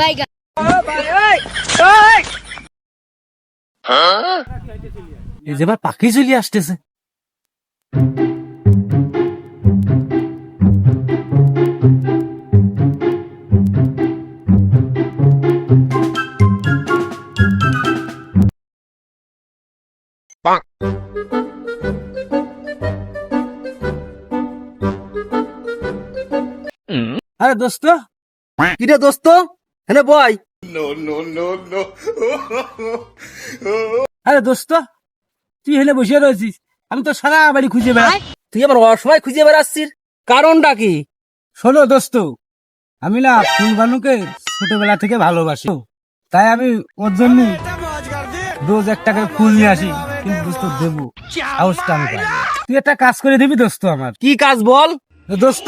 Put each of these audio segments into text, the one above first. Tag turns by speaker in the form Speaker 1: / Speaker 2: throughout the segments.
Speaker 1: বাইগা
Speaker 2: এই যে এবার পাখি চলে আসতেছে। আরে দোস্ত
Speaker 3: কিরে দোস্ত? হেনে বয়।
Speaker 2: আরে দোস্ত তুই হেলে বসে রয়েছিস। আমি তো সারা বাড়ি খুঁজে বেড়াই
Speaker 3: তুই আমার অসময় খুঁজে বেড়াচ্ছিস। কারণটা কি?
Speaker 2: শোনো দোস্ত আমি না ফুলবানুকে ছোটবেলা থেকে ভালোবাসি। তাই আমি ওর জন্য রোজ এক টাকার ফুল নিয়ে আসি। কিন্তু দোস্ত দেবো। সাহসটা আমি। তুই একটা কাজ করে দিবি দোস্ত আমার।
Speaker 3: কি কাজ বল?
Speaker 2: দোস্ত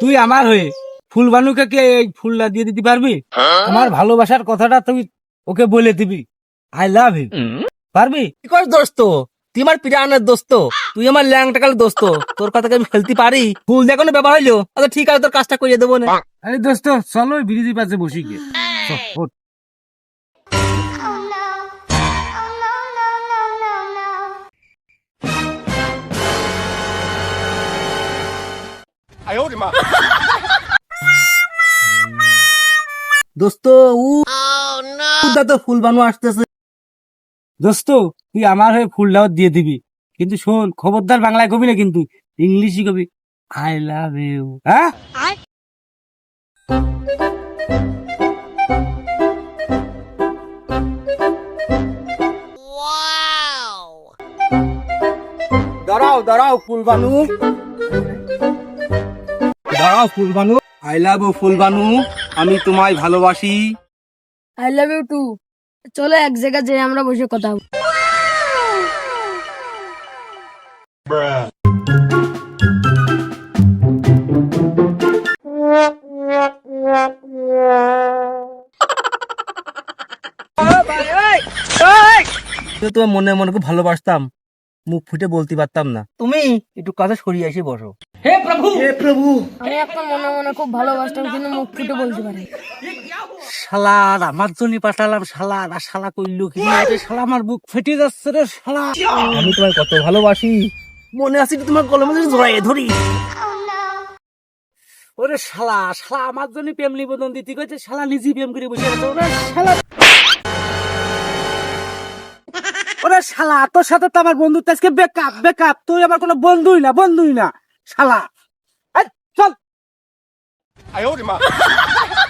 Speaker 2: তুই আমার হয়ে ফুলবানুকে কে এই ফুলটা দিয়ে দিতে পারবি? আমার ভালোবাসার কথাটা তুই ওকে বলে দিবি। আই লাভ ইউ পারবি?
Speaker 3: কি করিস দোস্ত? তুই আমার পিরানের দোস্ত। তুই আমার ল্যাং টাকার দোস্ত। তোর কথাকে আমি ফেলতে পারি? ফুল দিয়ে কোনো ব্যাপার হইল? আচ্ছা ঠিক আছে তোর কাজটা করিয়ে দেবো না।
Speaker 2: আরে দোস্ত চলো ব্রিজের পাশে বসি গিয়ে। চল, ওঠ।
Speaker 3: দোস্ত তো ফুল বানু আসতেছে।
Speaker 2: দোস্ত, তুই আমার হয়ে ফুলটাও দিয়ে দিবি। কিন্তু শোন, খবরদার বাংলায় কবি না কিন্তু? ইংলিশই কবি। আই লাভ ইউ হ্যাঁ?
Speaker 3: দাঁড়াও দাঁড়াও, ফুল বানু। দাঁড়াও, Phul Banu. I love you Phul Banu. আমি তোমায় ভালোবাসি।
Speaker 1: আই লাভ ইউ টু চলো এক জায়গায় যাই আমরা বসে কথা।
Speaker 3: কিন্তু মনে মনে খুব ভালোবাসতাম। মুখ ফুটে বলতে পারতাম না। তুমি একটু কাছে সরিয়ে এসে বসো। হে প্রভু! হে প্রভু!
Speaker 1: আমি এখন মনে মনে খুব ভালোবাসতাম কিন্তু মুখ ফুটে বলতে পারি
Speaker 2: শালার আমার জন্য পাঠালাম শালার আর শালা কইলো কি? আরে শালা আমার বুক ফেটে যাচ্ছে রে শালা।
Speaker 3: আমি তোমায় কত ভালোবাসি। মনে আছে কি তোমার কলমে জড়াইয়ে ধরি।
Speaker 2: ওরে শালা শালা আমার জন্য প্রেম নিবেদন দিতে কইছে শালা নিজে প্রেম করে বসে আছে। ওরে শালা ওরে শালা তোর সাথে তো আমার বন্ধুত্ব আজকে বেকআপ বেকআপ তুই আমার কোনো বন্ধুই না বন্ধুই না শালা। এই, চল।